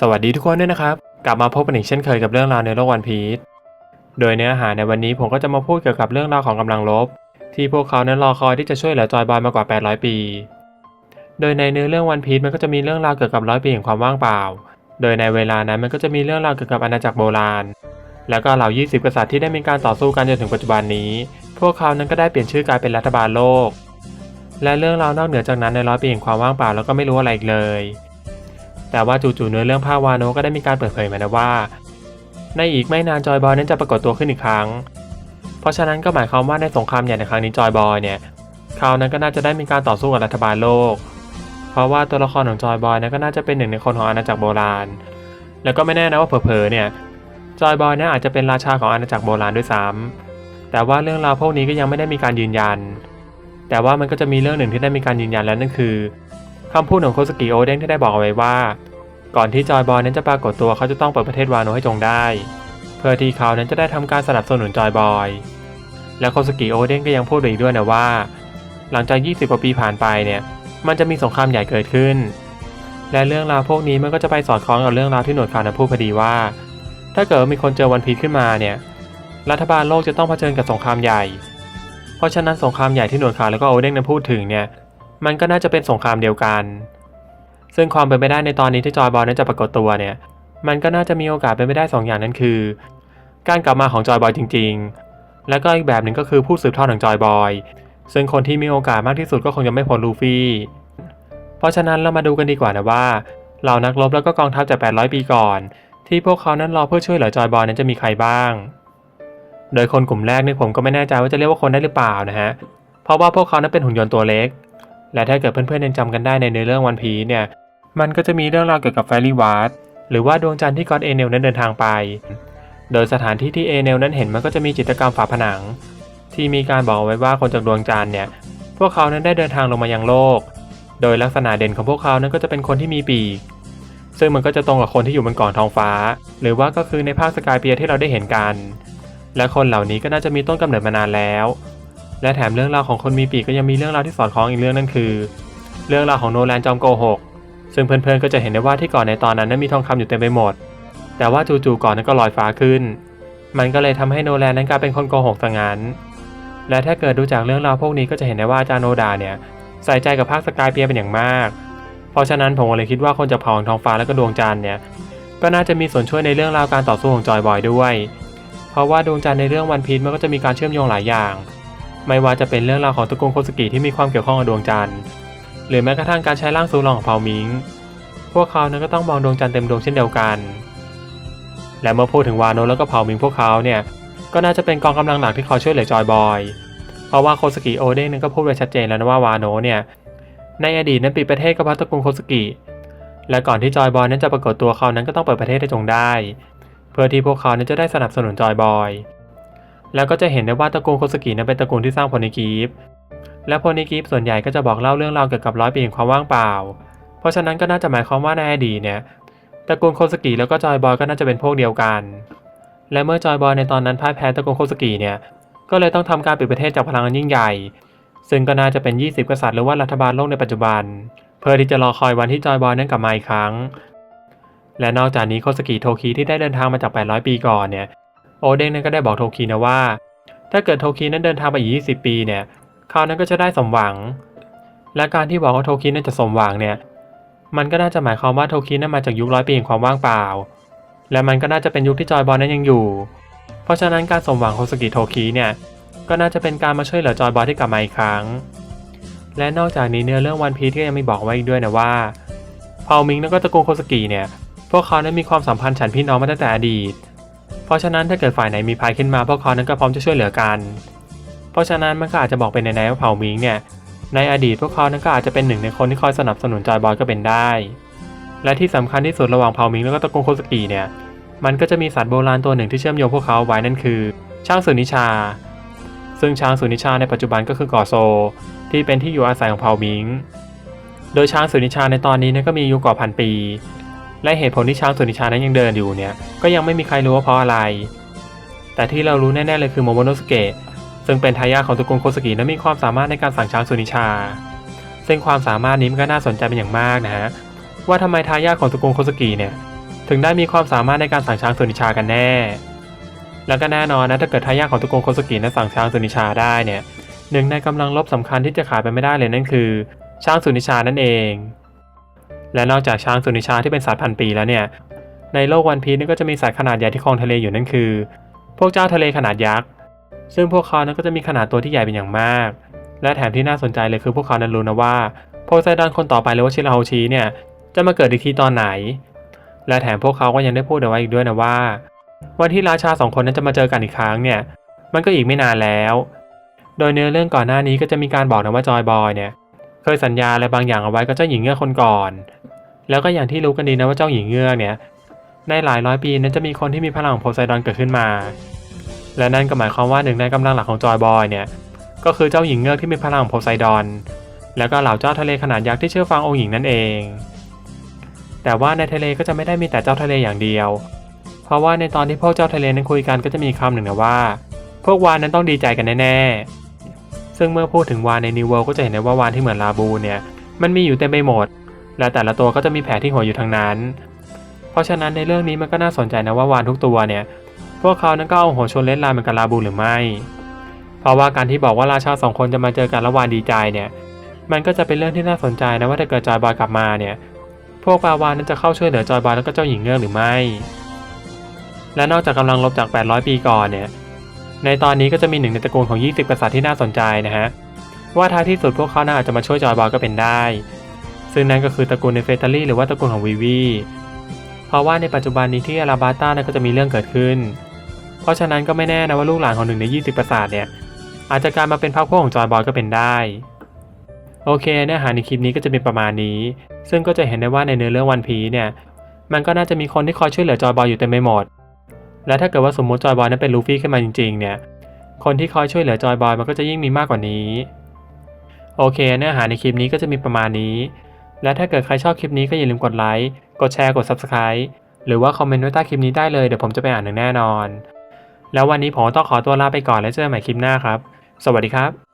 สวัสดีทุกคนด้วยนะครับ กลับมาพบกันอีกเช่นเคยกับเรื่องราวในโลกวันพีชโดยเนื้อหาในวันนี้ผมก็จะมาพูดเกี่ยวกับเรื่องราวของกำลังลบ ที่พวกเขานั้นรอคอยที่จะช่วยเหลือจอยบอยมากว่า 800 ปี โดยในเนื้อเรื่องวันพีชมันก็จะมีเรื่องราวเกี่ยวกับร้อยปีแห่งความว่างเปล่า โดยในเวลานั้นมันก็จะมีเรื่องราวเกี่ยวกับอาณาจักรโบราณ แล้วก็เหล่า 20 กษัตริย์ที่ได้มีการต่อสู้กันจนถึงปัจจุบันนี้ พวกเขานั้นก็ได้เปลี่ยนชื่อกลายเป็นรัฐบาลโลก และเรื่องราวนอกเหนือจากนั้นในร้อยปีแห่งความว่างเปล่าแล้วก็ไม่รู้อะไรอีกเลย แต่ว่าจู่ๆเนื้อเรื่องภาพวาโนก็ได้มีการเปิดเผยมานะว่า ในอีกไม่นานจอยบอยนั้นจะปรากฏตัวขึ้นอีกครั้ง เพราะฉะนั้นก็หมายความว่าในสงครามใหญ่ในครั้งนี้จอยบอยเนี่ยเขานั้นก็น่าจะได้มีการต่อสู้กับรัฐบาลโลก เพราะว่าตัวละครของจอยบอยนั้นก็น่าจะเป็นหนึ่งในคนของอาณาจักรโบราณ แล้วก็ไม่แน่นะว่าเผลอๆเนี่ยจอยบอยนี่ยอาจจะเป็นราชาของอาณาจักรโบราณด้วยซ้ำแต่ว่าเรื่องราวพวกนี้ก็ยังไม่ได้มีการยืนยัน แต่ว่ามันก็จะมีเรื่องหนึ่งที่ได้มีการยืนยันแล้วนั่นคือ คำพูดของโคสกิโอเด้งที่ได้บอกเอาไว้ว่า ก่อนที่จอยบอยนั้นจะปรากฏตัวเขาจะต้องเปิดประเทศวาโนให้จงได้ เพื่อที่เขานั้นจะได้ทำการสนับสนุนจอยบอย และโคสกิโอเด้งก็ยังพูดอีกด้วยนะว่า หลังจาก 20 กว่าปีผ่านไปเนี่ย มันจะมีสงครามใหญ่เกิดขึ้น และเรื่องราวพวกนี้มันก็จะไปสอดคล้องกับเรื่องราวที่หนวดขานั้นพูดพอดีว่า ถ้าเกิดมีคนเจอวันพีขึ้นมาเนี่ย รัฐบาลโลกจะต้องเผชิญกับสงครามใหญ่ เพราะฉะนั้นสงครามใหญ่ที่หนวดขาแล้วก็โอเด้งนั้นพูดถึงเนี่ย มันก็น่าจะเป็นสงครามเดียวกัน ซึ่งความเป็นไปได้ในตอนนี้ที่จอยบอยนั้นจะปรากฏตัวเนี่ย มันก็น่าจะมีโอกาสเป็นไปได้สองอย่างนั้นคือ การกลับมาของจอยบอยจริง ๆ แล้วก็อีกแบบหนึ่งก็คือผู้สืบทอดของจอยบอย ซึ่งคนที่มีโอกาสมากที่สุดก็คงจะไม่พ้นลูฟี่ เพราะฉะนั้นเรามาดูกันดีกว่านะว่าเหล่านักรบแล้วก็กองทัพจาก 800 ปีก่อน ที่พวกเขานั้นรอเพื่อช่วยเหลือจอยบอยนั้นจะมีใครบ้าง โดยคนกลุ่มแรกนี่ผมก็ไม่แน่ใจว่าจะเรียกว่าคนได้หรือเปล่านะฮะ เพราะว่าพวกเขานั้นเป็นหุ่นยนต์ตัวเล็ก และถ้าเกิดเพื่อนๆยังจำกันได้ในเนื้อเรื่องวันพีเนี่ย มันก็จะมีเรื่องราวเกี่ยวกับแฟรี่วาร์ดหรือว่าดวงจันทร์ที่ก็อดเอเนลนั้นเดินทางไป โดยสถานที่ที่เอเนลนั้นเห็นมันก็จะมีจิตรกรรมฝาผนัง ที่มีการบอกไว้ว่าคนจากดวงจันทร์เนี่ย พวกเขานั้นได้เดินทางลงมายังโลก โดยลักษณะเด่นของพวกเขานั้นก็จะเป็นคนที่มีปีก ซึ่งมันก็จะตรงกับคนที่อยู่บนก่องทองฟ้า หรือว่าก็คือในภาคสกายเปียที่เราได้เห็นกัน และคนเหล่านี้ก็น่าจะมีต้นกำเนิดมานานแล้ว และแถมเรื่องราวของคนมีปีกก็ยังมีเรื่องราวที่สอดคล้องอีกเรื่องนั่นคือ เรื่องราวของโนแลนจอมโกหก ซึ่งเพื่อนๆก็จะเห็นได้ว่าที่ก่อนในตอนนั้นนั้นมีทองคำอยู่เต็มไปหมด แต่ว่าจู่ๆก่อนนั้นก็ลอยฟ้าขึ้น มันก็เลยทำให้โนแลนนั้นกลายเป็นคนโกหกซะงั้น และถ้าเกิดดูจากเรื่องราวพวกนี้ก็จะเห็นได้ว่าอาจารย์โนดาเนี่ยใส่ใจกับภาคสกายเปียเป็นอย่างมาก เพราะฉะนั้นผมก็เลยคิดว่าคนจากเผ่าของท้องฟ้าและก็ดวงจันทร์เนี่ยก็น่าจะมีส่วนช่วยในเรื่องราวการต่อสู้ของจอยบอยด้วย เพราะว่าดวงจันทร์ในเรื่องวันพีชมันก็จะมีการเชื่อมโยงหลายอย่าง ไม่ว่าจะเป็นเรื่องราวของตระกูลโคสกิที่มีความเกี่ยวข้องกับดวงจันทร์ หรือแม้กระทั่งการใช้ร่างซูรองของเผ่ามิง พวกเขานั้นก็ต้องมองดวงจันทร์เต็มดวงเช่นเดียวกัน และเมื่อพูดถึงวานโนแล้วก็เผ่ามิงพวกเขาเนี่ย ก็น่าจะเป็นกองกำลังหลักที่คอยช่วยเหลือจอยบอย เพราะว่าโคสกิโอเด้งนั้นก็พูดไว้ชัดเจนแล้วนะว่าวาโนเนี่ย ในอดีตนั้นปิดประเทศกับพัตระกูลโคสกิ และก่อนที่จอยบอยนั้นจะปรากฏตัวเขานั้นก็ต้องเปิดประเทศให้จงได้ เพื่อที่พวกเขานั้นจะได้สนับสนุนจอยบอย แล้วก็จะเห็นได้ว่าตระกูลโคสกินั้นเป็นตระกูลที่สร้างพลนิกีฟและพลนิกีฟส่วนใหญ่ก็จะบอกเล่าเรื่องราวเกี่ยวกับร้อยปีแห่งความว่างเปล่า เพราะฉะนั้นก็น่าจะหมายความว่าในอดีตเนี่ยตระกูลโคสกิแล้วก็จอยบอยก็น่าจะเป็นพวกเดียวกัน และเมื่อจอยบอยในตอนนั้นพ่ายแพ้ตระกูลโคสกิเนี่ยก็เลยต้องทำการปิดประเทศจากพลังอันยิ่งใหญ่ ซึ่งก็น่าจะเป็น 20 กษัตริย์หรือว่ารัฐบาลโลกในปัจจุบัน เพื่อที่จะรอคอยวันที่จอยบอยนั้นกลับมาอีกครั้ง และนอกจากนี้โคสกิโทคิที่ได้เดินทางมาจาก 800 ปีก่อนเนี่ย โอเด้งนั้นก็ได้บอกโทคินะว่า ถ้าเกิดโทคินั้นเดินทางไปอีก 20 ปีเนี่ยเขานั้นก็จะได้สมหวัง และการที่บอกว่าโทคินั้นจะสมหวังเนี่ยมันก็น่าจะหมายความว่าโทคินั้นมาจากยุคร้อยปีแห่งความว่างเปล่า และมันก็น่าจะเป็นยุคที่จอยบอยนั้นยังอยู่ เพราะฉะนั้นการสมหวังของสกิโทคิเนี่ยก็น่าจะเป็นการมาช่วยเหลือจอยบอยที่กลับมาอีกครั้ง และนอกจากนี้เนื้อเรื่องวันพี e ก็ยังมีบอกไว้อีกด้วยนะว่าเผามิงแล้วก็ตระกูลโคสกิเนี่ยพวกเขานั้นมีความสัมพันธ์ฉันพี่น้องมาตั้งแต่อดีต เพราะฉะนั้นถ้าเกิดฝ่ายไหนมีภัยขึ้นมาพวกเขานั้นก็พร้อมจะช่วยเหลือกัน เพราะฉะนั้นมันก็อาจจะบอกเป็นในๆว่าเผ่ามิงเนี่ยในอดีตพวกเขานั้นก็อาจจะเป็นหนึ่งในคนที่คอยสนับสนุนจอยบอยก็เป็นได้ และที่สำคัญที่สุดระหว่างเผ่ามิงแล้วก็ตระกูลโคสกิเนี่ยมันก็จะมีสัตว์โบราณตัวหนึ่งที่เชื่อมโยงพวกเขาไว้นั่นคือ ช้างสุนิชา ซึ่งช้างสุนิชาในปัจจุบันก็คือกอโซ ที่เป็นที่อยู่อาศัยของเผ่ามิง โดยช้างสุนิชาในตอนนี้นก็มีอายุกว่าพันปี และเหตุผลที่ช้างสุนิชานั้นยังเดินอยู่เนี่ย ก็ยังไม่มีใครรู้ว่าเพราะอะไร แต่ที่เรารู้แน่ๆเลยคือโมโมโนสเกะซึ่งเป็นทายาทของตระกูลโคสกินั้นมีความสามารถในการสั่งช้างสุนิชา ซึ่งความสามารถนี้มันก็น่าสนใจเป็นอย่างมากนะฮะ ว่าทำไมทายาทของตระกูลโคสกิเนี่ย ถึงได้มีความสามารถในการสั่งช้างสุนิชากันแน่ แล้วก็แน่นอนนะถ้าเกิดทายาทของตระกูลโคสกินั้นสั่งช้างสุนิชาได้เนี่ย หนึ่งในกำลังลบสำคัญที่จะขาดไปไม่ได้เลยนั่นคือ ช้างสุนิชานั่นเอง และนอกจากช้างสุนิชาที่เป็นสัตว์พันปีแล้วเนี่ย ในโลกวันพีนี่ก็จะมีสัตว์ขนาดใหญ่ที่ครองทะเลอยู่นั่นคือ พวกเจ้าทะเลขนาดยักษ์ ซึ่งพวกเขานั้นก็จะมีขนาดตัวที่ใหญ่เป็นอย่างมาก และแถมที่น่าสนใจเลยคือพวกเขานั้นรู้นะว่าโพไซดอนคนต่อไปหรือว่าชิราโฮชิเนี่ยจะมาเกิดอีกทีตอนไหน และแถมพวกเขาก็ยังได้พูดเอาไว้อีกด้วยนะว่า วันที่ราชาสองคนนั้นจะมาเจอกันอีกครั้งเนี่ย มันก็อีกไม่นานแล้ว โดยเนื้อเรื่องก่อนหน้านี้ก็จะมีการบอกนะว่าจอยบอยเนี่ย เคยสัญญาอะไรบางอย่างเอาไว้กับเจ้าหญิงเงือกคนก่อน แล้วก็อย่างที่รู้กันดีนะว่าเจ้าหญิงเงือกเนี่ยในหลายร้อยปีนั้นจะมีคนที่มีพลังของโพไซดอนเกิดขึ้นมา และนั่นก็หมายความว่าหนึ่งในกำลังหลักของจอยบอยเนี่ยก็คือเจ้าหญิงเงือกที่มีพลังของโพไซดอน แล้วก็เหล่าเจ้าทะเลขนาดยักษ์ที่เชื่อฟังองค์หญิงนั่นเอง แต่ว่าในทะเลก็จะไม่ได้มีแต่เจ้าทะเลอย่างเดียว เพราะว่าในตอนที่พวกเจ้าทะเลนั้นคุยกันก็จะมีคำหนึ่งนะว่า พวกวานนั้นต้องดีใจกันแน่ๆ ซึ่งเมื่อพูดถึงวานในนิวเวิลก็จะเห็นได้ว่าวานที่เหมือนลาบูเนี่ยมันมีอยู่เต็มไปหมด และแต่ละตัวก็จะมีแผลที่หัวอยู่ทั้งนั้น เพราะฉะนั้นในเรื่องนี้มันก็น่าสนใจนะว่าวานทุกตัวเนี่ย พวกเขานั้นก็เอาหัวชนเล่นลายเหมือนกับลาบูหรือไม่ เพราะว่าการที่บอกว่าราชาสองคนจะมาเจอกันแล้ววานดีใจเนี่ย มันก็จะเป็นเรื่องที่น่าสนใจนะว่าถ้าเกิดจอยบอยกลับมาเนี่ย พวกปาวานนั้นจะเข้าช่วยเหลือจอยบอยแล้วก็เจ้าหญิงเงือกหรือไม่ และนอกจากกำลังลบจาก 800 ปีก่อนเนี่ย ในตอนนี้ก็จะมีหนึ่งในตระกูลของ 20 กษัตริย์ที่น่าสนใจนะฮะ ว่าท้ายที่สุดพวกเขาน่าอาจจะมาช่วยจอยบอยก็เป็นได้ ซึ่งนั่นก็คือตระกูลในเฟตาลี่หรือว่าตระกูลของวีวี เพราะว่าในปัจจุบันนี้ที่อาราบาต้านั้นก็จะมีเรื่องเกิดขึ้น เพราะฉะนั้นก็ไม่แน่นะว่าลูกหลานของหนึ่งใน 20ประสาทเนี่ยอาจจะกลายมาเป็นพรรคพวกของจอยบอยก็เป็นได้ โอเคเนื้อหาในคลิปนี้ก็จะเป็นประมาณนี้ ซึ่งก็จะเห็นได้ว่าในเนื้อเรื่องวันพีเนี่ยมันก็น่าจะมีคนที่คอยช่วยเหลือจอยบอยอยู่เต็มไปหมด และถ้าเกิดว่าสมมติจอยบอยนั้นเป็นลูฟี่ขึ้นมาจริงๆเนี่ย คนที่คอยช่วยเหลือจอยบอยมันก็จะยิ่งมีมากกว่านี้ โอเค เนื้อหาในคลิปนี้ก็จะมีประมาณนี้ และถ้าเกิดใครชอบคลิปนี้ก็อย่าลืมกดไลค์ กดแชร์ กด Subscribe หรือว่าคอมเมนต์ไว้ใต้คลิปนี้ได้เลย เดี๋ยวผมจะไปอ่านหนึ่งแน่นอน แล้ววันนี้ผมต้องขอตัวลาไปก่อนแล้วเจอกันใหม่คลิปหน้าครับ สวัสดีครับ